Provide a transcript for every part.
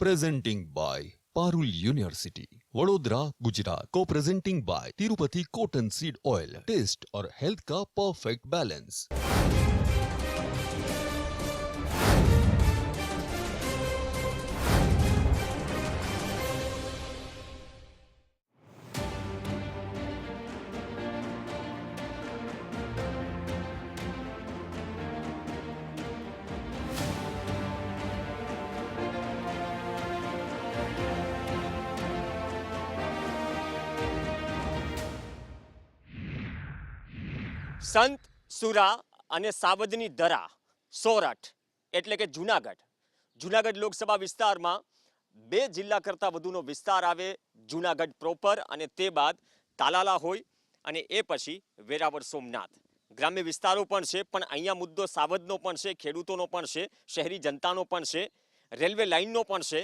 presenting by Parul university Vadodara Gujarat co presenting by Tirupati cotton seed oil taste और health का perfect balance સંત સુરા અને સાવદની ધરા સોરઠ, એટલે કે જુનાગઢ. જુનાગઢ લોકસભા વિસ્તારમાં બે જિલ્લા કરતાં વધુનો વિસ્તાર આવે, જુનાગઢ પ્રોપર અને તે બાદ તાલાલા હોય અને એ પછી વેરાવળ સોમનાથ. ગ્રામ્ય વિસ્તારો પણ છે, પણ અહીંયા મુદ્દો સાવદનો પણ છે, ખેડૂતોનો પણ છે, શહેરી જનતાનો પણ છે, રેલવે લાઇનનો પણ છે,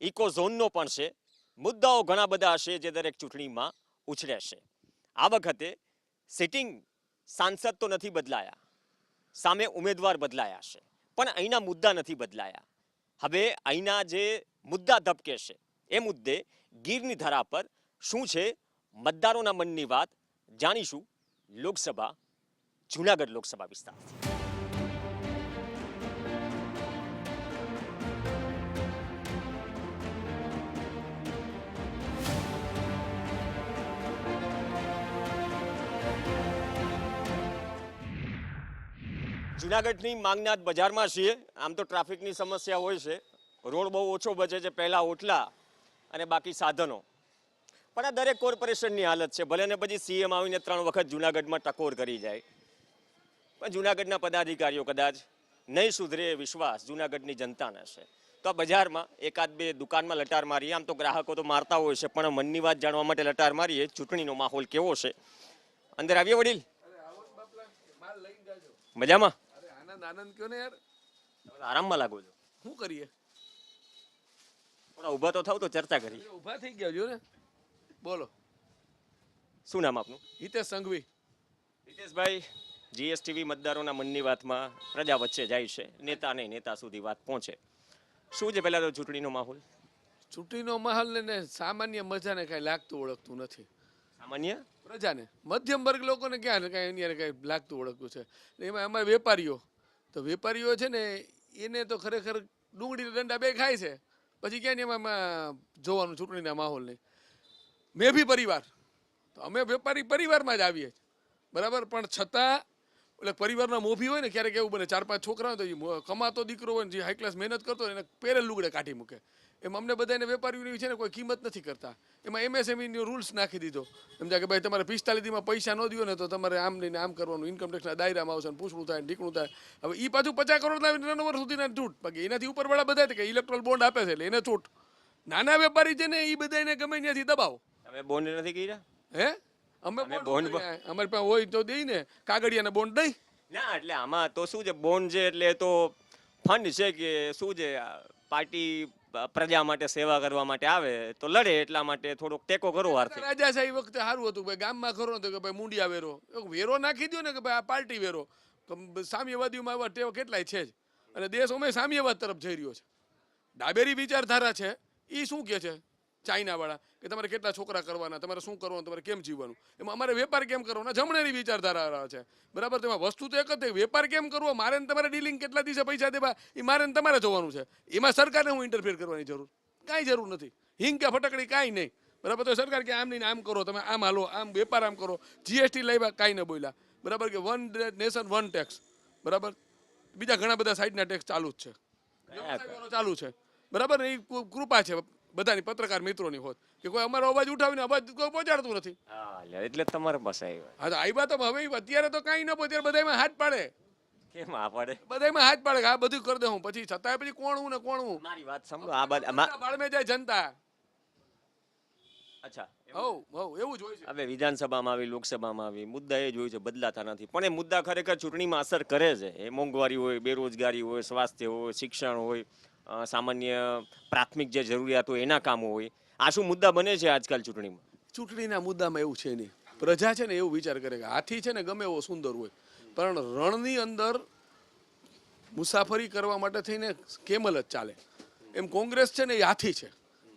ઇકો ઝોનનો પણ છે. મુદ્દાઓ ઘણા બધા હશે જે દરેક ચૂંટણીમાં ઉછળેશે આ વખતે સિટિંગ સાંસદ તો નથી બદલાયા. સામે ઉમેદવાર બદલાયા છે. પણ અહીંના મુદ્દા નથી બદલાયા. હવે અહીંના જે મુદ્દા ધબકે છે, એ મુદ્દે ગીરની ધરા પર શું છે મતદારોના મનની વાત જાણીશું લોકસભા, જુનાગઢ લોકસભા વિસ્તારથી. જુનાગઢની માંગનાથ બજારમાં છીએ. આમ તો ટ્રાફિકની સમસ્યા હોય છે. રોડ બહુ ઓછો બચે છે પહેલાં ઓટલા અને બાકી સાધનો. પણ આ દરેક કોર્પોરેશનની હાલત છે. ભલે ને પછી સીએમ આવીને ત્રણ વખત જુનાગઢમાં ટકોર કરી જાય. પણ જુનાગઢના પદાધિકારીઓ કદાચ નહીં સુધરે વિશ્વાસ જુનાગઢની જનતાને છે. તો બજારમાં એકાદ બે દુકાનમાં લટાર મારીએ. આમ તો ગ્રાહકો તો મારતા હોય છે, પણ મનની વાત જાણવા માટે લટાર મારીએ. ચૂંટણીનો માહોલ કેવો છે? અંદર આવીએ વડીલ? મજામાં? આનંદ આનંદ કયો ને યાર? આરામમાં લાગો છો. શું કરીએ? થોડા ઊભા તો થાવ તો ચર્ચા કરી. ઊભા થઈ ગયા જો ને? બોલો. શું નામ આપનું? હિતેશ સંઘવી. હિતેશભાઈ જીએસટીવી મતદારોના મનની વાતમાં પ્રજા વચ્ચે જાય છે. નેતા નહીં નેતા સુધી વાત પહોંચે. શું છે પહેલા તો ચૂંટણીનો માહોલ? ચૂંટણીનો માહોલ ને સામાન્ય મજાને કાંઈ લાગતું ઓળખતું નથી. સામાન્ય? પ્રજાને. મધ્યમ વર્ગ લોકોને ક્યાં કાંઈ એની કાંઈ લાગતું ઓળખતું છે. એમાં અમારે વેપારીઓ તો વેપારીઓ છે ને, એને તો ખરેખર ડુંગળી દંડા બે ખાય છે. પછી ક્યાં એમાં જોવાનું ચૂંટણીના માહોલને. મેં બી પરિવાર. તો અમે વેપારી પરિવારમાં જ આવીએ બરાબર? પણ છતાં, એટલે પરિવારના મોભી હોય ને, ક્યારેક એવું બને, ચાર પાંચ છોકરા હોય તો કમાતો દીકરો હોય જે હાઈ ક્લાસ મહેનત કરતો હોય એને પહેરેલ લુગડે કાઢી મૂકે. એમ અમને બધાને વેપારીઓની છે ને કોઈ કિંમત નથી કરતા. એમાં એમએસએમઈનો રૂલ્સ નાખી દીધો. સમજા કે ભાઈ તમારે પિસ્તાલીસ દીમાં પૈસા ન દો ને તો તમારે આમ લઈને આમ કરવાનું ઇન્કમ ટેક્સના દાયરામાં આવશે ને પૂછડું થાય ઢીકણું થાય. હવે એ પાછું પચાસ કરોડના ટર્નઓવર સુધીના છૂટ બાકી એનાથી ઉપરવાળા બધા કે ઇલેક્ટ્રોલ બોન્ડ આપે છે એટલે એને છૂટ નાના વેપારી છે ને એ બધાને ગમે ત્યાંથી દબાવો. તમે બોન્ડ નથી કર્યા? હે? અમે બોન્ડ. અમારી પાસે હોય તો દઈ ને કાગળિયાના બોન્ડ દઈ. ના એટલે આમાં તો શું છે બોન્ડ છે એટલે તો ફંડ છે કે શું છે પાર્ટી પ્રજા માટે સેવા કરવા માટે આવે તો લડે એટલા માટે થોડોક ટેકો કરો આર્થિક. રાજાશાહી વખતે સારું હતું ભાઈ ગામમાં ખરો તો કે ભાઈ મુંડિયા વેરો. એક વેરો નાખી દો ને કે ભાઈ આ પાર્ટી વેરો. સામ્યવાદીઓમાં એવા ટેવ કેટલાય છે જ. અને દેશ અમે સામ્યવાદ તરફ જઈ રહ્યો છે. ડાબેરી વિચારધારા છે એ શું કહે છે? ચાઇનાવાળા કે તમારે કેટલા છોકરા કરવાના તમારે શું કરવાનું તમારે કેમ જીવવાનું? એમાં અમારે વેપાર કેમ કરવાનો જમણેરી વિચારધારા છે. બરાબર? તેમાં વસ્તુ તો એક જ છે. વેપાર કેમ કરવો? મારે ને તમારે ડીલિંગ કેટલા દિવસે પૈસા દેવા? એ મારે તમારે જોવાનું છે. એમાં સરકારને હું ઇન્ટરફેર કરવાની જરૂર. કાંઈ જરૂર નથી. હિંગ કે ફટકડી કાંઈ નહીં. બરાબર? તો સરકાર કે આમ નહીં આમ કરો તમે આમ હાલો આમ વેપાર આમ કરો. જીએસટી લાવ્યા કાંઈ ન બોલ્યા. બરાબર? કે વન નેશન વન ટેક્સ બરાબર? બીજા ઘણા બધા સાઈડના ટેક્સ ચાલુ જ છે. ચાલુ છે. બરાબર? એ કૃપા છે. બધાની પત્રકાર મિત્રોની હોત કે કોઈ અમારો અવાજ ઉઠાવીને અવાજ કોઈ પહોંચાડતું નથી. હા લે, એટલે તમારે પાસે આવ્યા. હા તો આવ્યા તો હવે અત્યારે તો કાંઈ ન પહોંચ્યા બધામાં હાથ પાડે. કેમ આ પડે? બધામાં હાથ પાડે આ બધું કરી દે હું પછી છતાંય પછી કોણ હું ને કોણ? હું મારી વાત સાંભળો આ બાદ બાળમે જાય જનતા. અચ્છા એવું જ છે. હવે વિધાનસભામાં આવી લોકસભામાં આવી મુદ્દા એ જોયું છે બદલાતા નથી. પણ એ મુદ્દા ખરેખર ચૂંટણીમાં અસર કરે છે. એ મોંઘવારી હોય બેરોજગારી હોય સ્વાસ્થ્ય હોય શિક્ષણ હોય સામાન્ય પ્રાથમિક જે જરૂરિયાત એના કામો હોય, આ શું મુદ્દા બને છે આજકાલ ચૂંટણીમાં? ચૂંટણીના મુદ્દામાં એવું છે નહીં. પ્રજા છે ને એવું વિચાર કરે કે હાથી છે ને ગમે એવો સુંદર હોય, પણ રણની અંદર મુસાફરી કરવા માટે થઈને કેમલ જ ચાલે? એમ કોંગ્રેસ છે ને એ હાથી છે.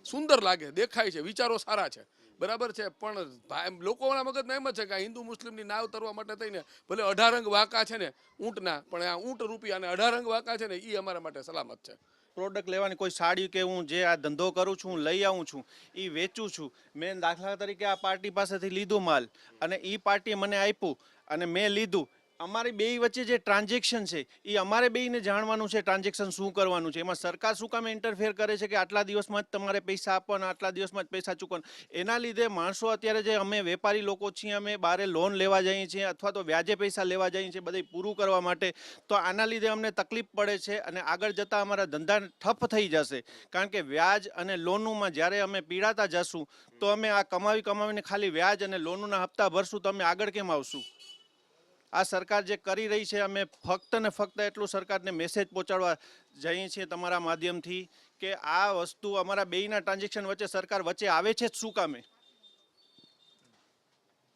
સુંદર લાગે, દેખાય છે, વિચારો સારા છે. બરાબર છે, પણ લોકોના મગજમાં એમ જ છે કે હિન્દુ મુસ્લિમની નાવ તરવા માટે થઈને ભલે અઢારંગ વાંકા છે ને ઊંટના, પણ આ ઊંટ રૂપિયા અને અઢારંગ વાંકા છે ને એ અમારા માટે સલામત છે. પ્રોડક્ટ લેવાની કોઈ સાડી કે હું જે આ ધંધો કરું છું, હું લઈ આવું છું એ વેચું છું. મેં દાખલા તરીકે આ પાર્ટી પાસેથી લીધું માલ અને એ પાર્ટીએ મને આપ્યું અને મેં લીધું. અમારી બે વચ્ચે જે ટ્રાન્ઝેક્શન છે એ અમારે બેયને જાણવાનું છે ટ્રાન્ઝેક્શન શું કરવાનું છે. એમાં સરકાર શું કામ ઇન્ટરફેર કરે છે કે આટલા દિવસમાં જ તમારે પૈસા આપવાના, આટલા દિવસમાં જ પૈસા ચૂકવાના. એના લીધે માણસો અત્યારે જે અમે વેપારી લોકો છીએ, અમે બારે લોન લેવા જઈએ છીએ અથવા તો વ્યાજે પૈસા લેવા જઈએ છીએ બધે પૂરું કરવા માટે, તો આના લીધે અમને તકલીફ પડે છે અને આગળ જતાં અમારા ધંધા ઠપ થઈ જશે. કારણ કે વ્યાજ અને લોનોમાં જ્યારે અમે પીડાતા જશું, તો અમે આ કમાવી કમાવીને ખાલી વ્યાજ અને લોનોના હપ્તા ભરશું, તો અમે આગળ કેમ આવશું? આ સરકાર જે કરી રહી છે અમે ફક્ત ને ફક્ત એટલું સરકારને મેસેજ પહોંચાડવા જઈએ છીએ તમારા માધ્યમથી કે આ વસ્તુ અમારા બેયના ટ્રાન્ઝેક્શન વચ્ચે સરકાર વચ્ચે આવે છે જ શું કામે?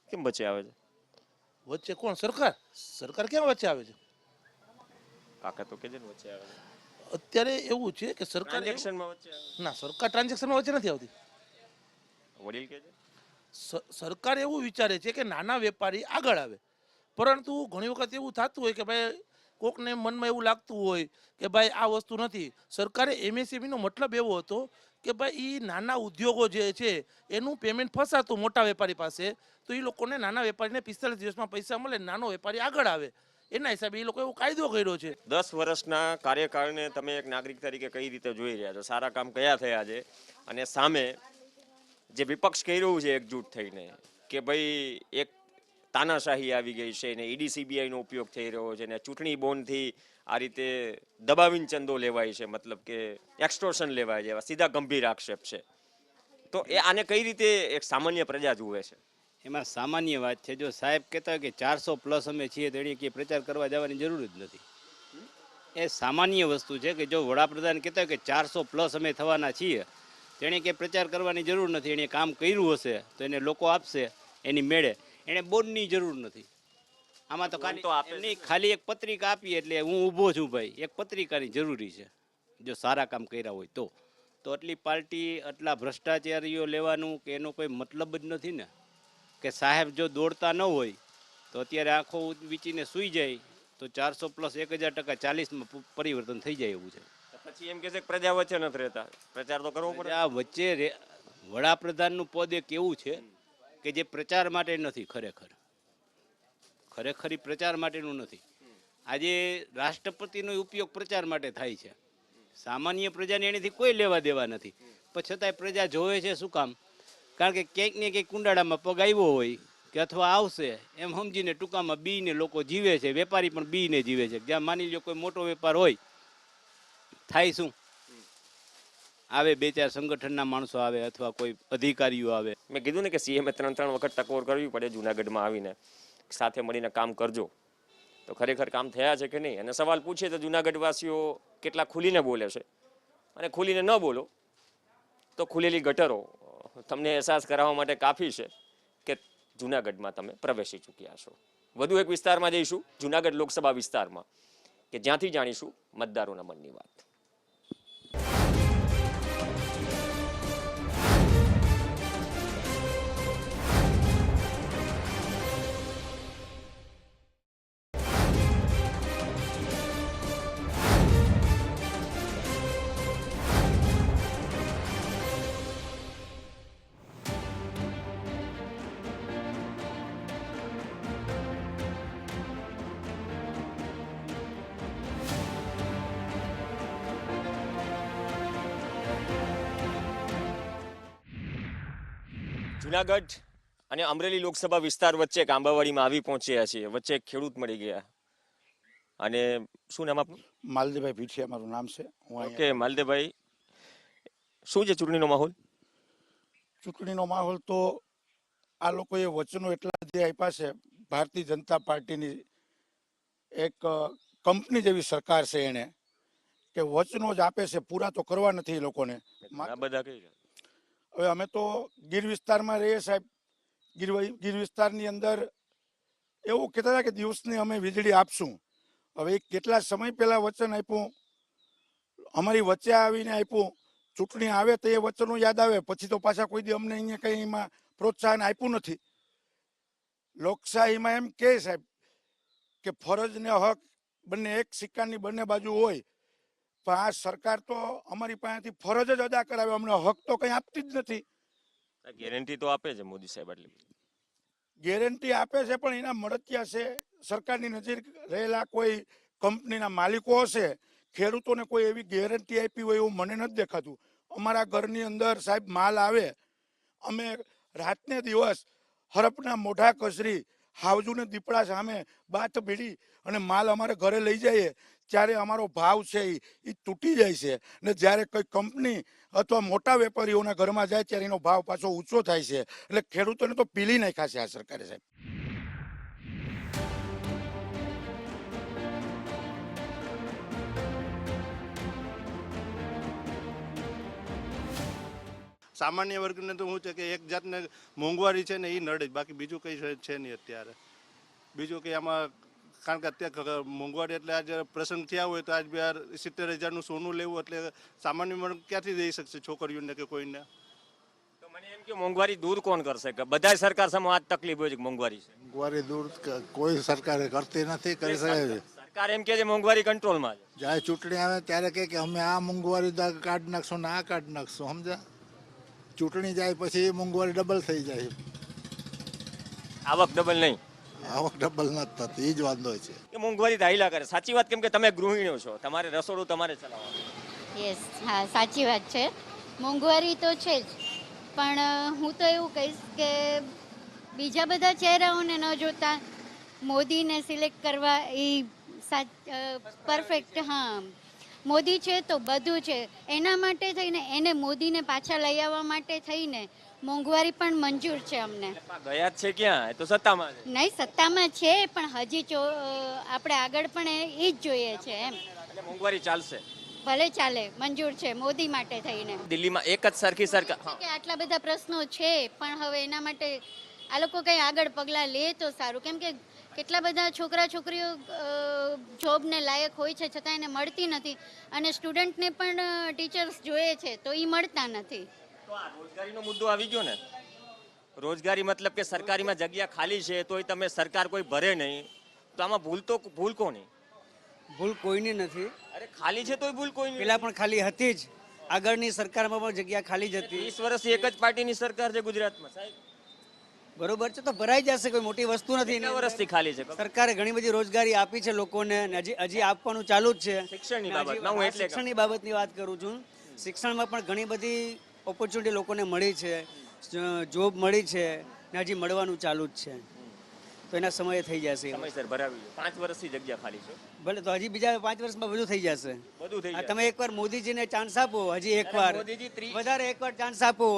કેમ વચ્ચે આવે છે? વચ્ચે કોણ? સરકાર? સરકાર કેમ વચ્ચે આવે છે? કાકા તો કે છે વચ્ચે આવે છે. અત્યારે એવું છે કે સરકાર ટ્રાન્ઝેક્શનમાં વચ્ચે ના સરકાર ટ્રાન્ઝેક્શનમાં વચ્ચે નથી આવતી. વડીલ કે છે? સરકાર એવું વિચારે છે કે નાના વેપારી આગળ આવે. પરંતુ ઘણી વખત એવું થતું હોય કે ભાઈ કોકને મનમાં એવું લાગતું હોય કે ભાઈ આ વસ્તુ નથી. સરકારે એમએસએમઈનો મતલબ એવો હતો કે ભાઈ એ નાના ઉદ્યોગો જે છે, એનું પેમેન્ટ ફસાતું મોટા વેપારી પાસે. તો એ લોકોને નાના વેપારીને પિસ્તાલીસ દિવસમાં પૈસા મળે, નાનો વેપારી આગળ આવે. એના હિસાબે એ લોકો એવો કાયદો કર્યો છે. દસ વર્ષના કાર્યકાળને તમે એક નાગરિક તરીકે કઈ રીતે જોઈ રહ્યા છો? સારા કામ કયા થયા છે? અને સામે જે વિપક્ષ કહી રહ્યું છે એકજૂટ થઈને કે ભાઈ એક તાનાશાહી આવી ગઈ છે ને ઈડી સીબીઆઈ ઉપયોગ થઈ રહ્યો છે ને ચૂંટણી બોન્ડથી આ રીતે દબાવીને ચંદો લેવાય છે, મતલબ કે એક્સટોર્શન લેવાય છે સીધા ગંભીર આક્ષેપ છે. તો એ આને કઈ રીતે એક સામાન્ય પ્રજા જુએ છે? એમાં સામાન્ય વાત છે. જો સાહેબ કહેતા કે ચારસો પ્લસ અમે છીએ તો એની કે પ્રચાર કરવા જવાની જરૂર જ નથી. એ સામાન્ય વસ્તુ છે કે જો વડાપ્રધાન કહેતા કે ચારસો પ્લસ અમે થવાના છીએ, તેણે કે પ્રચાર કરવાની જરૂર નથી. એણે કામ કર્યું હશે તો એને લોકો આપશે, એની મેળે એણે બોર્ડની જરૂર નથી. આમાં તો ખાલી તો આપે છે. ખાલી એક પત્રિકા આપી એટલે હું ઊભો છું ભાઈ. એક પત્રિકાની જરૂરી છે. જો સારા કામ કર્યા હોય તો. તો આટલી પાર્ટી આટલા ભ્રષ્ટાચારીઓ લેવાનું કે એનો કોઈ મતલબ જ નથી ને? કે સાહેબ જો દોડતા ન હોય તો અત્યારે આંખો વીચીને સૂઈ જાય તો ચારસો પ્લસ એક હજાર ટકા ચાલીસમાં પરિવર્તન થઈ જાય એવું છે. પછી એમ કે છે કે પ્રજા વચ્ચે નથી રહેતા. પ્રચાર તો કરવો પડે. આ વચ્ચે વડાપ્રધાનનું પદ એક એવું છે? કે જે પ્રચાર માટે નથી, ખરેખર. ખરેખર પ્રચાર માટેનું નથી. આજે રાષ્ટ્રપતિનો ઉપયોગ પ્રચાર માટે થાય છે. સામાન્ય પ્રજાને એનાથી કોઈ લેવા દેવા નથી. પણ છતાંય પ્રજા જોવે છે શું કામ? કારણ કે ક્યાંક ને ક્યાંક કુંડાળામાં પગ આવ્યો હોય કે અથવા આવશે, એમ સમજીને ટૂંકામાં બીને લોકો જીવે છે. વેપારી પણ બીને જીવે છે. જ્યાં માની લો કોઈ મોટો વેપાર હોય, થાય શું? આવે, બે ચાર સંગઠનના માણસો આવે અથવા કોઈ અધિકારીઓ આવે. મેં કીધું ને કે સીએમએ ત્રણ ત્રણ વખત ટકોર કરવી પડે જુનાગઢમાં આવીને. સાથે મળીને કામ કરજો. તો ખરેખર કામ થયા છે કે નહીં? અને સવાલ પૂછીએ તો જુનાગઢ વાસીઓ કેટલા ખુલીને બોલે છે? અને ખુલીને ન બોલો, તો ખુલેલી ગટરો. તમને અહેસાસ કરાવવા માટે કાફી છે કે જુનાગઢમાં તમે પ્રવેશી ચૂક્યા છો. વધુ એક વિસ્તારમાં જઈશું, જુનાગઢ લોકસભા વિસ્તારમાં, કે જ્યાંથી જાણીશું મતદારોના મનની વાત. જુનાગઢ અને અમરેલી લોકસભા વિસ્તાર વચ્ચે એક આંબાવાડીમાં આવી પહોંચ્યા છીએ. વચ્ચે એક ખેડૂત મળી ગયા. અને શું નામ આપનું? માલદેભાઈ ભીઠિયા મારું નામ છે. હું ઓકે માલદેભાઈ શું છે ચૂંટણીનો માહોલ? ચૂંટણીનો માહોલ તો આ લોકોએ વચનો એટલા જે આપ્યા છે ભારતીય જનતા પાર્ટીની એક કંપની જેવી સરકાર છે એને કે વચનો જ આપે છે પૂરા તો કરવા નથી એ લોકોને. બધા કઈ? હવે અમે તો ગીર વિસ્તારમાં રહીએ સાહેબ. ગીર ગીર વિસ્તારની અંદર એવું કહેતા હતા કે દિવસની અમે વીજળી આપશું. હવે કેટલા સમય પહેલાં વચન આપ્યું? અમારી વચ્ચે આવીને આપ્યું. ચૂંટણી આવે તો એ વચનો યાદ આવે. પછી તો પાછા કોઈ દી અમને અહીંયા કંઈ એમાં પ્રોત્સાહન આપ્યું નથી. લોકશાહીમાં એમ કહે સાહેબ કે ફરજ ને હક બંને એક સિક્કાની બંને બાજુ હોય પણ આ સરકાર તો અમારી પાસેથી ફરજ જ અદા કરાવે અમને હક તો કંઈ આપતી જ નથી. ગેરંટી તો આપે છે મોદી સાહેબ આટલી ગેરંટી આપે છે પણ એના મળતિયા છે. સરકારની નજીક રહેલા કોઈ કંપનીના માલિકો હશે ખેડૂતોને કોઈ એવી ગેરંટી આપી હોય એવું મને નથી દેખાતું. અમારા ઘરની અંદર સાહેબ માલ આવે. અમે રાતને દિવસ હરપના મોઢા કસરી હાવજુને દીપડા સામે બાત ભીડી અને માલ અમારે ઘરે લઈ જઈએ. ત્યારે અમારો ભાવ છે ઈ તૂટી જાય છે. ને જ્યારે કોઈ કંપની અથવા મોટા વેપારીઓના ઘરમાં જાય ત્યારે એનો ભાવ પાછો ઊંચો થાય છે. એટલે ખેડૂતોને તો પીલી નાખ્યા છે આ સરકારે સાહેબ. સામાન્ય વર્ગને તો શું છે કે એક જાતને મોંઘવારી છે ને એ નડે બાકી બીજું કંઈ છે નહીં અત્યારે. બીજું કંઈ આમાં કારણ કે અત્યારે મોંઘવારી એટલે આજે પ્રસંગ થયા હોય તો આજ બે સિત્તેર હજારનું સોનું લેવું એટલે સામાન્ય વર્ગ ક્યાંથી દઈ શકશે છોકરીઓને કે કોઈને? તો મને એમ કે મોંઘવારી દૂર કોણ કરશે? કે બધા સરકાર સામે આ તકલીફ હોય છે મોંઘવારી છે? મોંઘવારી દૂર કોઈ સરકારે કરતી નથી કરી શકે સરકાર એમ કે છે મોંઘવારી કંટ્રોલમાં છે. જ્યારે ચૂંટણી આવે ત્યારે કહે કે અમે આ મોંઘવારી કાઢ નાખશું ને આ કાઢ નાખશું સમજા ચૂંટણી જાય પછી એ મોંઘવારી ડબલ થઈ જાય. આવક ડબલ નહીં. આવક ડબલ ન થતી એ જ વાંધો છે. કે મોંઘવારી દાયલા કરે. સાચી વાત કેમ કે તમે ગૃહિણીઓ છો? તમારે રસોડું તમારે ચલાવવાનું. યસ હા સાચી વાત છે. મોંઘવારી તો છે જ. પણ હું તો એવું કહીશ કે બીજા બધા ચહેરાઓને ન જોતા મોદીને સિલેક્ટ કરવા એ સાચ પરફેક્ટ હા. મોદી છે તો બધું છે. એના માટે થઈને એને મોદીને પાછા લઈ આવવા માટે થઈને મોંઘવારી પણ મંજૂર છે અમને. ગયા છે ક્યાં? એ તો સત્તામાં છે. નહીં સત્તામાં છે પણ હજી ચો આપણે આગળ પણ એ જ જોઈએ છે એમ. એટલે મોંઘવારી ચાલશે. ભલે ચાલે મંજૂર છે મોદી માટે થઈને. દિલ્હીમાં એક જ સરખી સરકાર કે આટલા બધા પ્રશ્નો છે પણ હવે એના માટે આ લોકો કંઈ આગળ પગલાં લે તો સારું. કેમ કે કેટલા બધા છોકરા છોકરીઓ જોબને લાયક હોય છે છતાં એને મળતી નથી. અને સ્ટુડન્ટને પણ ટીચર્સ જોઈએ છે તો એ મળતા નથી. તો આ રોજગારીનો મુદ્દો આવી ગયો ને? રોજગારી મતલબ કે સરકારીમાં જગ્યા ખાલી છે તોય તમે સરકાર કોઈ ભરે નહીં. તો આમાં ભૂલ તો ભૂલ કોની? ભૂલ કોઈની નથી. અરે ખાલી છે તોય ભૂલ કોઈ પેલા પણ ખાલી હતી જ. આગળની સરકારમાં પણ જગ્યા ખાલી જ હતી. વીસ વર્ષથી એક જ પાર્ટીની સરકાર છે ગુજરાતમાં સાહેબ. બરોબર છે તો ભરાઈ જશે કોઈ મોટી વસ્તુ નથી એના વર્ષથી ખાલી છે સરકારે ઘણી બધી રોજગારી આપી છે લોકોને હજી હજી આપવાનું ચાલુ જ છે. શિક્ષણની બાબત. શિક્ષણની બાબતની વાત કરું છું. શિક્ષણમાં પણ ઘણી બધી ઓપોર્ચ્યુનિટી લોકોને મળી છે જોબ મળી છે ને હજી મળવાનું ચાલુ જ છે. તો એના સમયે થઈ જશે. સમયસર ભરાવી પાંચ વર્ષથી જગ્યા ખાલી છે. ભલે તો હજી બીજા પાંચ વર્ષમાં બધું થઈ જશે. બધું થઈ આ તમે એકવાર મોદીજીને ચાન્સ આપો હજી એકવાર. મોદીજી વધારે એકવાર ચાન્સ આપો.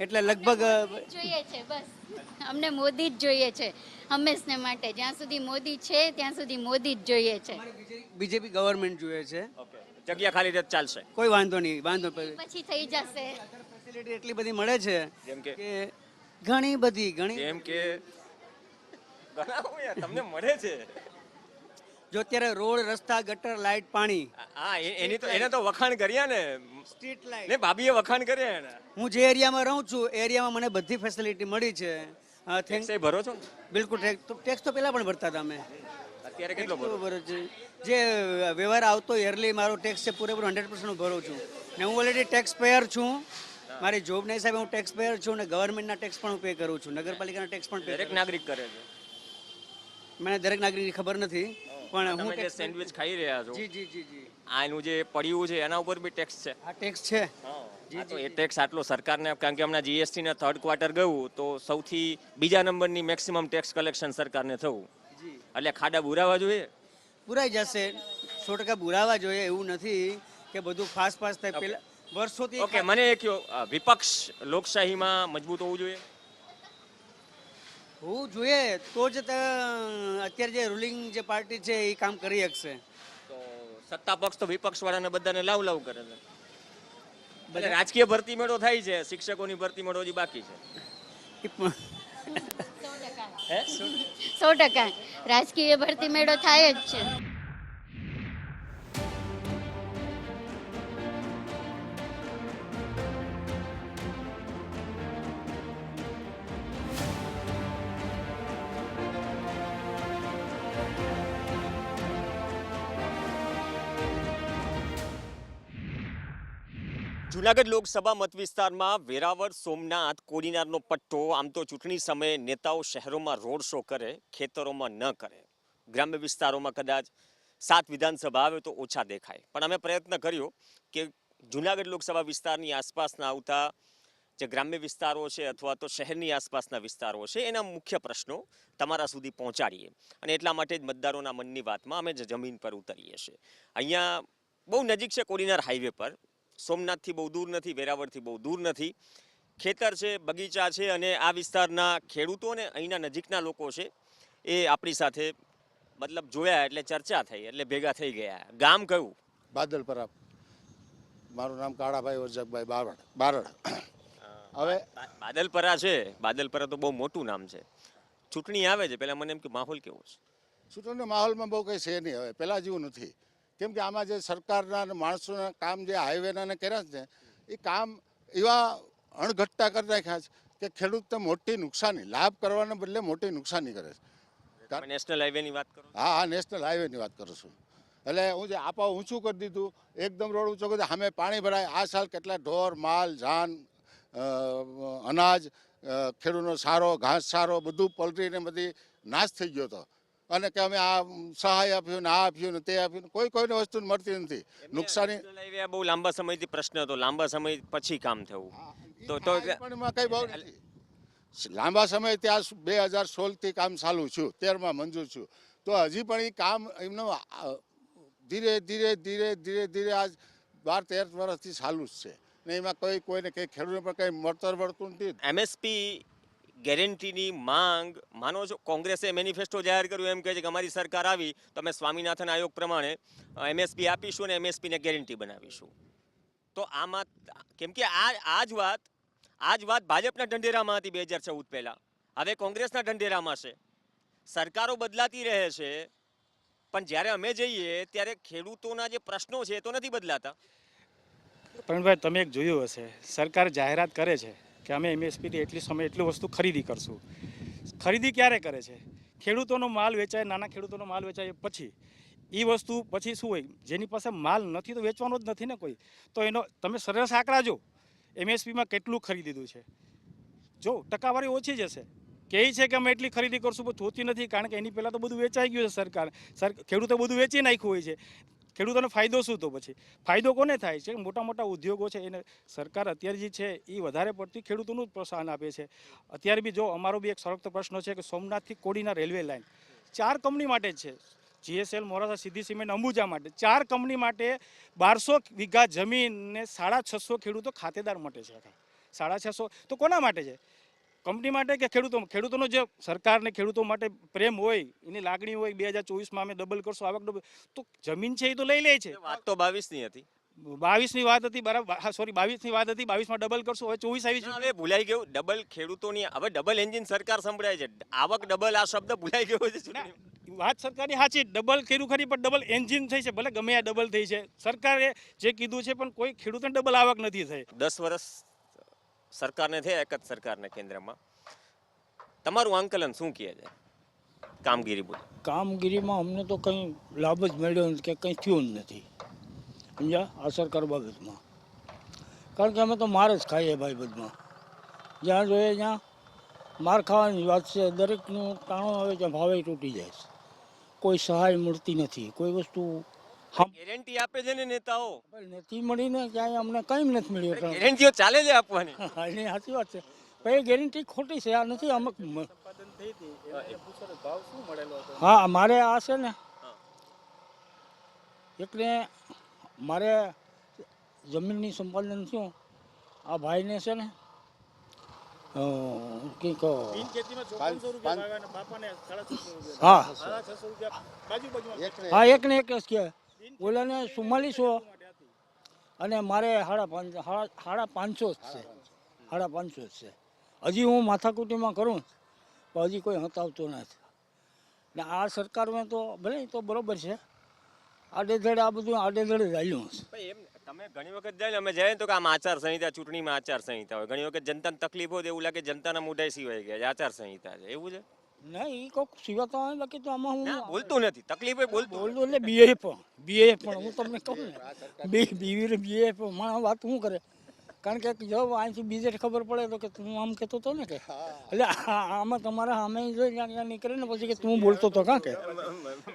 એટલે લગભગ જોઈએ છે બસ. અમને મોદી જ જોઈએ છે હંમેશને માટે. જ્યાં સુધી મોદી છે ત્યાં સુધી મોદી જ જોઈએ છે. બીજેપી ગવર્મેન્ટ જોઈએ છે. જગ્યા ખાલી રહે ચાલશે. કોઈ વાંધો નહીં વાંધો પછી થઈ જશે. ફેસિલિટી એટલી બધી મળે છે જેમ કે? ઘણી બધી ઘણી જેમ કે? તમને મળે છે. જો અત્યારે રોડ રસ્તા ગટર લાઇટ પાણી. હા એની તો એને તો વખાણ કર્યા ને. સ્ટ્રીટ ને ભાભીએ વખાણ કર્યા એના. હું જે એરિયામાં રહું છું એરિયામાં મને બધી ફેસિલિટી મળી છે. ટેક્સ એ ભરો છો બિલકુલ ટેક્સ તો પહેલા પણ ભરતા હતા અમે. અત્યારે કેટલો ભરો? છે. જે વ્યવહાર આવતો યરલી મારો ટેક્સ છે પૂરેપૂરો હંડ્રેડ પર્સન્ટ ભરું છું. ને હું ઓલરેડી ટેક્સ પેયર છું. મારી જોબ નહીં સાહેબ હું ટેક્સ પેયર છું અને ગવર્મેન્ટના ટેક્સ પણ હું પે કરું છું નગરપાલિકાના ટેક્સ પણ પે દરેક નાગરિક કરે છે. મને દરેક નાગરિકની ખબર નથી પણ હું જે સેન્ડવિચ ખાઈ રહ્યા છો જી જી જી જી. આ એનું જે પડ્યું છે એના ઉપર બી ટેક્સ છે. આ ટેક્સ છે? તો એ ટેક્સ આટલો સરકારને કારણ કે હમણાં જીએસટી ના થર્ડ ક્વાર્ટર ગયું તો સૌથી બીજા નંબરની મેક્સિમમ ટેક્સ કલેક્શન સરકારને થયું. એટલે ખાડા બુરાવા જોઈએ? પુરાઈ જશે. સો ટકા બુરાવા જોઈએ એવું નથી કે બધું ફાસ્ટ ફાસ્ટ થાય. પેલા વર્ષોથી ઓકે મને એ કહો વિપક્ષ લોકશાહીમાં મજબૂત હોવું જોઈએ? હોવું જોઈએ તો જ તે અત્યારે જે રૂલિંગ જે પાર્ટી છે એ કામ કરી શકશે. તો સત્તા પક્ષ તો વિપક્ષ વાળાને બધાને લાવ લાવ કરે છે. ભલે રાજકીય ભરતી મેળો થાય છે શિક્ષકોની ભરતી મેળો હજી બાકી છે. સો ટકા. રાજકીય ભરતી મેળો થાય જ છે. જુનાગઢ લોકસભા મત વિસ્તારમાં વેરાવળ, સોમનાથ, કોડીનારનો પટ્ટો, આમ તો ચૂંટણી સમયે નેતાઓ શહેરોમાં રોડ શો કરે, ખેતરોમાં ન કરે. ગ્રામ્ય વિસ્તારોમાં કદાચ સાત વિધાનસભા આવે તો ઓછા દેખાય. પણ અમે પ્રયત્ન કર્યો કે જુનાગઢ લોકસભા વિસ્તારની આસપાસના આવતા જે ગ્રામ્ય વિસ્તારો છે અથવા તો શહેરની આસપાસના વિસ્તારો છે, એના મુખ્ય પ્રશ્નો તમારા સુધી પહોંચાડીએ. અને એટલા માટે જ મતદારોના મનની વાતમાં અમે જમીન પર ઉતરીએ છીએ. અહીંયા બહુ નજીક છે કોડીનાર હાઈવે પર. સોમનાથથી બહુ દૂર નથી વેરાવળથી બહુ દૂર નથી. ખેતર છે બગીચા છે અને આ વિસ્તારના ખેડૂતો અને અહીંના નજીકના લોકો છે એ આપણી સાથે મતલબ જોયા એટલે ચર્ચા થઈ એટલે ભેગા થઈ ગયા. ગામ કયું? બાદલપરા મારું નામ કાળાભાઈ ઓરજકભાઈ બારડ. બારડ હવે બાદલપરા છે. બાદલપરા તો બહુ મોટું નામ છે. ચૂંટણી આવે છે પહેલા મને એમ કે માહોલ કેવો છે? ચૂંટણીના માહોલમાં બહુ કંઈ છે નહીં. હવે પહેલાં જેવું નથી. કેમ કે આમાં જે સરકારના માણસોના કામ જે હાઈવેના ને કર્યા છે એ કામ એવા અણઘટતા કરી રાખ્યા છે કે ખેડૂતને મોટી નુકસાની લાભ કરવાને બદલે મોટી નુકસાની કરે છે. નેશનલ હાઈવેની વાત કરો હા હા નેશનલ હાઈવેની વાત કરું છું. એટલે હું જે આપા ઊંચું કરી દીધું એકદમ રોડ ઊંચો કરી સામે પાણી ભરાય આ સાલ કેટલા ઢોર માલ જાન અનાજ ખેડૂતનો સારો ઘાસ સારો બધું પલટીને બધી નાશ થઈ ગયો હતો. અને કે અમે આ સહાય આપ્યું ને આ આપ્યું ને તે આપ્યું કોઈ કોઈને વસ્તુ મળતી નથી. નુકસાની આ બહુ લાંબા સમયથી પ્રશ્ન હતો. લાંબા સમય પછી કામ થયું. તો તો કઈ બહુ લાંબા સમય ત્યાં બે હજાર સોળથી કામ ચાલુ છું તેરમાં મંજૂર છું. તો હજી પણ એ કામ એમનો ધીરે ધીરે ધીરે ધીરે ધીરે આજ બાર તેર વર્ષથી ચાલુ જ છે. ને એમાં કોઈ કોઈને કંઈ ખેડૂતને પણ કંઈ મળતર મળતું નથી. એમએસપી ગેરંટીની માંગ. માનો છો, કોંગ્રેસે મેનિફેસ્ટો જાહેર કર્યું, એમ કહે છે કે અમારી સરકાર આવી, તો અમે સ્વામિનાથન આયોગ પ્રમાણે એમએસપી આપીશું અને એમએસપીને ગેરંટી બનાવીશું. તો આમાં કેમ કે આ આ જ વાત આ જ વાત ભાજપના ઢંઢેરામાં હતી બે હજાર ચૌદ પહેલાં. હવે કોંગ્રેસના ઢંઢેરામાં છે. સરકારો બદલાતી રહે છે, પણ જ્યારે અમે જઈએ, ત્યારે ખેડૂતોના જે પ્રશ્નો છે એ તો નથી બદલાતા. પણ ભાઈ તમે એક જોયું હશે. સરકાર જાહેરાત કરે છે. કે અમે એમએસપીથી એટલી સમય એટલી વસ્તુ ખરીદી કરશું. ખરીદી ક્યારે કરે છે? ખેડૂતોનો માલ વેચાય, નાના ખેડૂતોનો માલ વેચાય પછી. એ વસ્તુ પછી શું હોય? જેની પાસે માલ નથી તો વેચવાનો જ નથી ને કોઈ. તો એનો, તમે સરસ આંકડા જો એમએસપીમાં કેટલું ખરીદીધું છે? જો, ટકાવારી ઓછી જશે કહે છે કે અમે એટલી ખરીદી કરશું, પણ થતી નથી, કારણ કે એની પહેલાં તો બધું વેચાઈ ગયું છે સરકાર. સર, ખેડૂતો બધું વેચી નાખ્યું હોય છે. ખેડૂતોને ફાયદો શું તો પછી? ફાયદો કોને થાય છે? મોટા મોટા ઉદ્યોગો છે, એને સરકાર અત્યારે જે છે એ વધારે પડતી ખેડૂતોનું પ્રોત્સાહન આપે છે. અત્યારે બી જો અમારો બી એક સળગતો પ્રશ્ન છે કે સોમનાથથી કોડીના રેલવે લાઇન ચાર કંપની માટે જ છે. જીએસએલ મોરાસા સીધી સિમેન્ટ, અંબુજા માટે. ચાર કંપની માટે બારસો વીઘા જમીન ને સાડા છસો ખેડૂતો ખાતેદાર માટે છે સાડા છસો. તો કોના માટે છે? કંપની માટે કે ખેડૂતો ખેડૂતોનો જે સરકારને ખેડૂતો માટે પ્રેમ હોય એની લાગણી હોય બે હજાર ચોવીસમાં અમે ડબલ કરશું આવક ડબલ તો જમીન છે એ તો લઈ લે છે. વાત તો બાવીસની હતી. બાવીસની વાત હતી બરાબર સોરી બાવીસની વાત હતી બાવીસમાં ડબલ કરશું હવે ચોવીસ આવી હવે ભૂલાઈ ગયું. ડબલ ખેડૂતોની હવે ડબલ એન્જિન સરકાર સંભળાય છે. આવક ડબલ આ શબ્દ ભૂલાઈ ગયો છે વાત સરકારની સાચી ડબલ કર્યું ખરી પણ ડબલ એન્જિન થઈ છે. ભલે ગમે આ ડબલ થઈ છે. સરકારે જે કીધું છે પણ કોઈ ખેડૂતને ડબલ આવક નથી થઈ. દસ વર્ષ સરકારને છે એક જ સરકારને કેન્દ્રમાં. તમારું આંકલન શું કહે છે? કામગીરી બોલ કામગીરીમાં અમને તો કંઈ લાભ જ મળ્યો કે કંઈ થયું જ નથી. સમજ્યા? આ સરકાર બાબતમાં. કારણ કે અમે તો માર જ ખાઈએ ભાઈ બધમાં જ્યાં જોઈએ ત્યાં માર ખાવાની વાત છે, દરેકનું તાણો આવે ત્યાં ભાવે તૂટી જાય છે. કોઈ સહાય મળતી નથી, કોઈ વસ્તુ ગેરંટી આપે છે ને નેતાઓ? નથી મળીને ક્યાંય અમને કંઈ નથી મળ્યું ગેરંટીઓ ચાલે છે આપવાની. એની સાચી વાત છે. ભાઈ એ ગેરંટી ખોટી છે આ નથી અમુક હા મારે આ છે ને એટલે મારે જમીનની સંપાદન થયું. આ ભાઈને છે ને કંઈક હા. હા એક ને એક જ કે. ઓલાને ચુમ્માલીસો અને મારે સાડા પાંચ સાડા પાંચસો જ છે. સાડા પાંચસો જ છે. હજી હું માથાકૂટીમાં કરું, પણ હજી કોઈ હતાવતો નથી. ને આ સરકારમાં તો ભલે તો બરોબર છે. આડેધડે આ બધું આડેધડે ચાલ્યું છે તમે ઘણી વખત જાય અમે જાય તો કે આમ આચાર સંહિતા ચૂંટણીમાં આચાર સંહિતા હોય. ઘણી વખત જનતાને તકલીફ હોય એવું લાગે જનતાના મોઢાએ સિવાય ગયા આચાર સંહિતા છે. એવું છે? ના એ કોઈક સિવા તો આવે બાકી તો આમાં હું બોલતું નથી. તકલીફ બોલતું બોલતો એટલે બીએ પણ બીએ પણ હું તમને કહું ને. બી બીવી બીએ પણ મારા વાત શું કરે? કારણ કે જો અહીંથી બીજે ખબર પડે તો કે તું આમ કહેતો હતો ને કે? એટલે આમાં તમારા સામે જો નીકળે ને પછી કે તું બોલતો હતો કાં કે?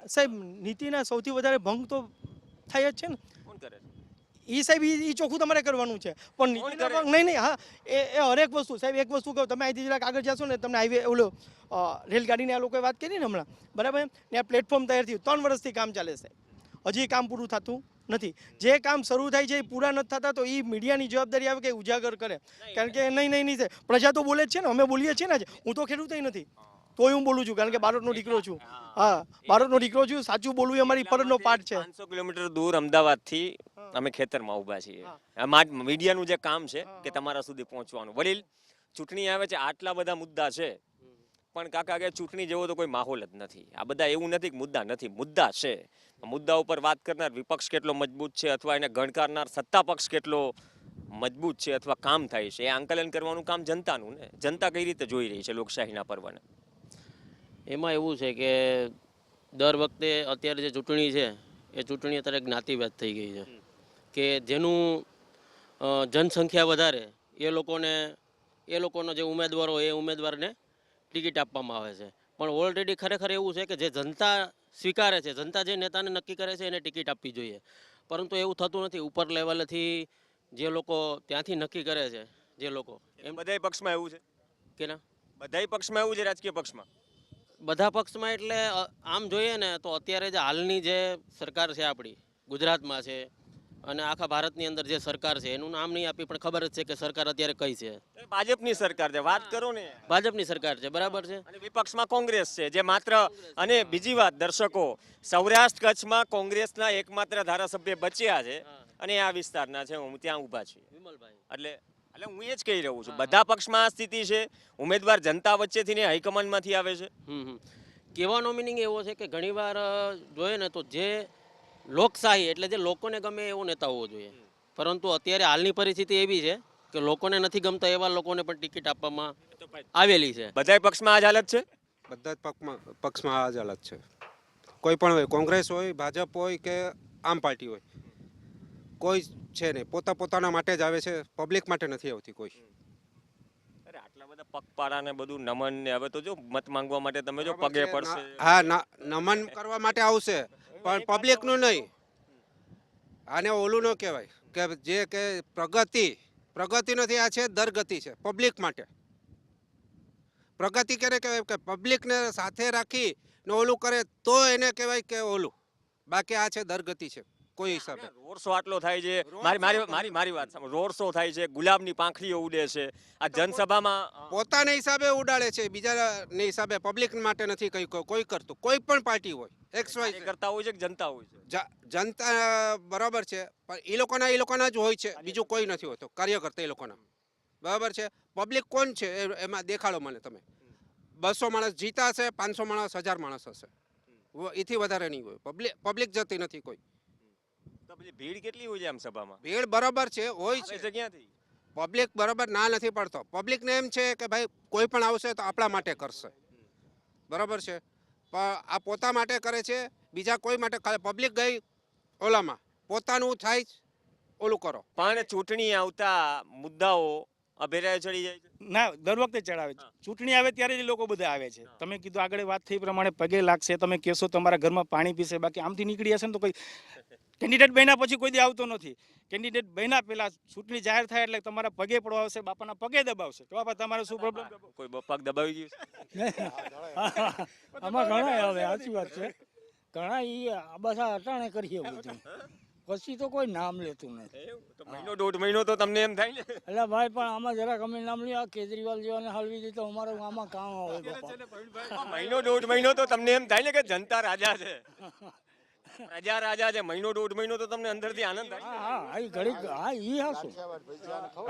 સાહેબ નીતિના સૌથી વધારે ભંગ તો થાય જ છે ને. કોણ કરે છે? એ સાહેબ એ ચોખ્ખું તમારે કરવાનું છે. પણ નહીં નહીં હા એ એ હરેક વસ્તુ સાહેબ એક વસ્તુ કહું તમે અહીંથી જરાક આગળ જશો ને તમને હાઈવે ઓલો રેલગાડીને આ લોકોએ વાત કરી ને હમણાં બરાબર? ને આ પ્લેટફોર્મ તૈયાર થયું. ત્રણ વર્ષથી કામ ચાલે છે હજી કામ પૂરું થતું નથી. જે કામ શરૂ થાય છે એ પૂરા નથી થતા તો એ મીડિયાની જવાબદારી આવે કે ઉજાગર કરે. કારણ કે નહીં. નહીં નહીં પ્રજા તો બોલે જ છે ને અમે બોલીએ છીએ ને હું તો ખેડૂત નથી. તોય હું બોલું છું કારણ કે બારોટનો દીકરો છું. હા. બારોટનો દીકરો છું સાચું બોલવું એ અમારી ફરજનો પાઠ છે. પાંચસો કિલોમીટર દૂર અમદાવાદથી અમે ખેતરમાં ઊભા છીએ. મીડિયાનું જે કામ છે કે તમારા સુધી પહોંચવાનું. વડીલ ચૂંટણી આવે છે આટલા બધા મુદ્દા છે. પણ કાકા કે ચૂંટણી જેવો તો કોઈ માહોલ જ નથી. આ બધા એવું નથી કે મુદ્દા નથી મુદ્દા છે. મુદ્દા ઉપર વાત કરનાર વિપક્ષ કેટલો મજબૂત છે અથવા એને ગણકારનાર સત્તા પક્ષ કેટલો મજબૂત છે અથવા કામ થાય છે. એ આંકલન કરવાનું કામ જનતાનું ને. જનતા કઈ રીતે જોઈ રહી છે લોકશાહીના પર્વને? એમાં એવું છે કે દર વખતે અત્યારે જે ચૂંટણી છે એ ચૂંટણી અત્યારે જ્ઞાતિવાદ થઈ ગઈ છે. કે જેનું જનસંખ્યા વધારે એ લોકોને એ લોકોનો જે ઉમેદવાર હોય એ ઉમેદવારને ટિકિટ આપવામાં આવે છે. પણ ઓલરેડી ખરેખર એવું છે કે જે જનતા સ્વીકારે છે જનતા જે નેતાને નક્કી કરે છે એને ટિકિટ આપવી જોઈએ. પરંતુ એવું થતું નથી. ઉપર લેવલથી જે લોકો ત્યાંથી નક્કી કરે છે જે લોકો. એમ બધાય પક્ષમાં એવું છે? કે ના બધાય પક્ષમાં એવું છે રાજકીય પક્ષમાં? બધા પક્ષમાં એટલે આમ જોઈએ ને તો અત્યારે જે હાલની જે સરકાર છે આપણી ગુજરાતમાં છે અને આખા ભારતની અંદર જે સરકાર છે એનું નામ નહીં આપી પણ ખબર જ છે કે સરકાર અત્યારે કઈ છે. ભાજપની સરકાર છે વાત કરો ને. ભાજપની સરકાર છે બરાબર છે? અને વિપક્ષમાં કોંગ્રેસ છે જે માત્ર અને બીજી વાત દર્શકો સૌરાષ્ટ્ર કચ્છમાં કોંગ્રેસના એકમાત્ર ધારાસભ્ય બચ્યા છે અને આ વિસ્તારના છે હું ત્યાં ઊભા છીએ. વિમલભાઈ. એટલે એટલે હું એ જ કહી રહ્યો છું બધા પક્ષમાં આ સ્થિતિ છે ઉમેદવાર જનતા વચ્ચેથી ને હાઈકમાન્ડમાંથી આવે છે. હમ હમ. કહેવાનો મિનિંગ એવો છે કે ઘણીવાર જોઈએ ને તો જે લોકશાહી એટલે જે લોકોને ગમે એવો નેતા હોવો જોઈએ. પરંતુ અત્યારે હાલની પરિસ્થિતિ એવી છે કે લોકોને નથી ગમતા એવા લોકોને પણ ટિકિટ આપવામાં આવેલી છે. બધાય પક્ષમાં આ જ હાલત છે? બધા જ પક્ષમાં પક્ષમાં આ જ હાલત છે. કોઈ પણ હોય કોંગ્રેસ હોય ભાજપ હોય કે આમ પાર્ટી હોય. કોઈ છે નહીં પોતા પોતાના માટે જ આવે છે પબ્લિક માટે નથી આવતી કોઈ. અરે આટલા બધા પગપાળા ને બધું નમન ને હવે તો જો મત માંગવા માટે તમે જો પગે પડશે. હા નમન કરવા માટે આવશે પણ પબ્લિકનું નહીં. આને ઓલું ન કહેવાય કે જે કે પ્રગતિ પ્રગતિ નથી આ છે દરગતિ છે પબ્લિક માટે. પ્રગતિ ક્યારે કહેવાય? કે પબ્લિકને સાથે રાખી ને ઓલું કરે તો એને કહેવાય કે ઓલું. બાકી આ છે દરગતિ છે. કોઈ હિસાબે. રોરસો આટલો થાય છે. મારી મારી મારી મારી વાત સાંભળો. રોડ થાય છે ગુલાબની પાંખડીઓ ઉડે છે. આ જનસભામાં પોતાના હિસાબે ઉડાડે છે બીજાને હિસાબે પબ્લિક માટે નથી કઈ કોઈ કરતું. કોઈ પણ પાર્ટી હોય એક્સ વાય કરતા હોય છે કે જનતા હોય છે? જનતા બરાબર છે પણ એ લોકોના એ લોકોના જ હોય છે. બીજું કોઈ નથી હોતો. કાર્યકર્તા એ લોકોના. બરાબર છે? પબ્લિક કોણ છે? એમાં દેખાડો મને તમે. બસો માણસ જીતા હશે પાંચસો માણસ હજાર માણસ હશે. એથી વધારે નહીં હોય. પબ્લિક પબ્લિક જતી નથી કોઈ. ભીડ કેટલી હોય છે આમ સભામાં? ભીડ બરાબર છે હોય છે. જગ્યાથી? પબ્લિક બરાબર ના નથી પડતો. પબ્લિકને એમ છે કે ભાઈ કોઈ પણ આવશે તો આપણા માટે કરશે. બરાબર છે? પણ આ પોતા માટે કરે છે બીજા કોઈ માટે ખાલી પબ્લિક ગઈ ઓલામાં. પોતાનું થાય ઓલું કરો. પણ ચૂંટણી આવતા મુદ્દાઓ અભેરાય ચડી જાય છે ના દર વખતે ચડાવે છે ચૂંટણી આવે ત્યારે જ લોકો બધા આવે છે તમે કીધું આગળ વાત થઈ પ્રમાણે પગે લાગશે તમે કહેશો તમારા ઘરમાં પાણી પીશે બાકી આમથી નીકળી હશે ને તો કોઈ કેન્ડિડેટ બન્યા પછી કોઈ દી આવતો નથી કેન્ડિડેટ બન્યા પહેલા ચૂંટણી જાહેર થાય એટલે તમારા પગે પડવા આવશે બાપાના પગે દબાવશે તો બાપા તમારે શું પ્રોબ્લેમ કોઈ પગ દબાવી ગયું આમાં ઘણા આવે સાચી વાત છે ઘણા એ આ બધા અટાણે કરીએ બધું પછી તો કોઈ નામ લેતું નથી. તો મહિનો દોઢ મહિનો તો તમને એમ થાય ને? એટલે ભાઈ પણ આમાં જરાક અમે નામ લઈએ આ કેજરીવાલ જેવાને હલવી દીધો અમારો આમાં કામ આવે. બાપા મહિનો દોઢ મહિનો તો તમને એમ થાય ને કે જનતા રાજા છે. રાજા રાજા છે. મહિનો દોઢ મહિનો તો તમને અંદરથી આનંદ થાય હા હા આ ઈ ઘડીક હા ઈ હાસું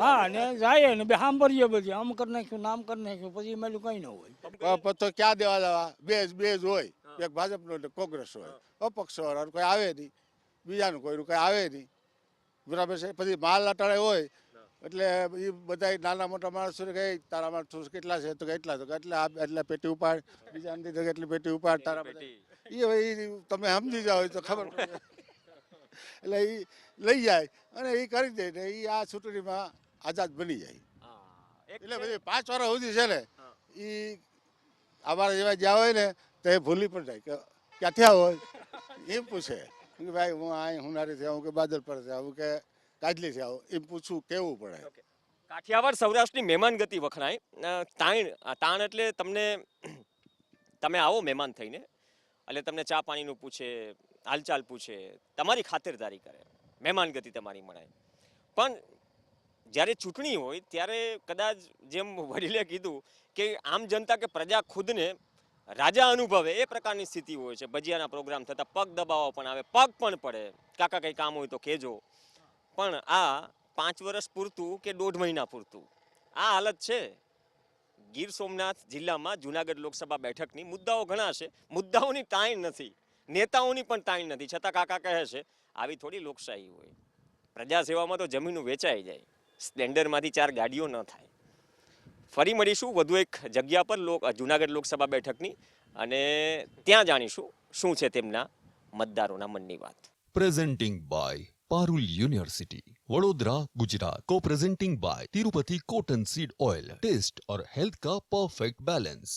હા ને જાય ને બે સાંભળીએ બધી. આમ કરી નાખ્યું નામ કરી નાખ્યું પછી મેલું કઈ ન હોય. તો ક્યાં દેવા દેવા? બેઝ બેઝ હોય. એક ભાજપનો કોંગ્રેસ હોય. અપક્ષ વાળા કોઈ આવે નહીં. બીજાનું કોઈનું કંઈ આવે નહીં. બરાબર છે? પછી માલ અટાળે હોય એટલે એ બધા નાના મોટા માણસો કહે તારા માણસો કેટલા છે? તો કે એટલા તો. એટલે એટલા આ- એટલા પેટી ઉપાડ બીજા નથી તો પેટી ઉપાડ તારા એ હવે તમે સમજી જાઓ તો ખબર પડે. એટલે એ લઈ જાય અને એ કરી દે ને એ આ ચૂંટણીમાં આઝાદ બની જાય. એટલે બધી પાંચ વાળા સુધી છે ને એ અમારા જેવા જ્યાં હોય ને તો એ ભૂલી પણ જાય કે ક્યાંથી આવો એમ પૂછે. કે ભાઈ, હું અહીં હુનારીથી આવું કે બાદલપરથી આવું કે કાજલીથી આવું. એમ પૂછવું કેવું પડે? કાઠિયાવાડ સૌરાષ્ટ્રની મહેમાન ગતિ વખણાય તાણ તાણ એટલે તમને, તમે આવો મહેમાન થઈને, એટલે તમને ચા પાણીનું પૂછે, હાલચાલ પૂછે, તમારી ખાતરદારી કરે મહેમાન ગતિ તમારી મળે પણ જ્યારે ચૂંટણી હોય, ત્યારે કદાચ જેમ વડીલે કીધું કે આમ જનતા કે પ્રજા ખુદને રાજા અનુભવે, એ પ્રકારની સ્થિતિ હોય છે. ભજીયાના પ્રોગ્રામ થતાં પગ દબાવવા પણ આવે, પગ પણ પડે. કાકા કંઈ કામ હોય તો કહેજો. પણ આ પાંચ વર્ષ પૂરતું કે દોઢ મહિના પૂરતું? આ હાલત છે. ગીર સોમનાથ જિલ્લામાં જુનાગઢ લોકસભા બેઠકની મુદ્દાઓ ઘણા છે. મુદ્દાઓની તાણ નથી. નેતાઓની પણ તાણ નથી. છતાં કાકા કહે છે, આવી થોડી લોકશાહી હોય. પ્રજા સેવામાં તો જમીનો વેચાઈ જાય. સ્પ્લેન્ડરમાંથી ચાર ગાડીઓ ન થાય. ફરી મળીશું વધુ એક જગ્યા પર લોક જુનાગઢ લોકસભા બેઠકની અને ત્યાં જાણીશું શું છે તેમના મતદારોના મનની વાત presenting by Parul University, Vadodara, Gujarat. Co-presenting by Tirupati Cotton Seed Oil. Taste और health का perfect balance.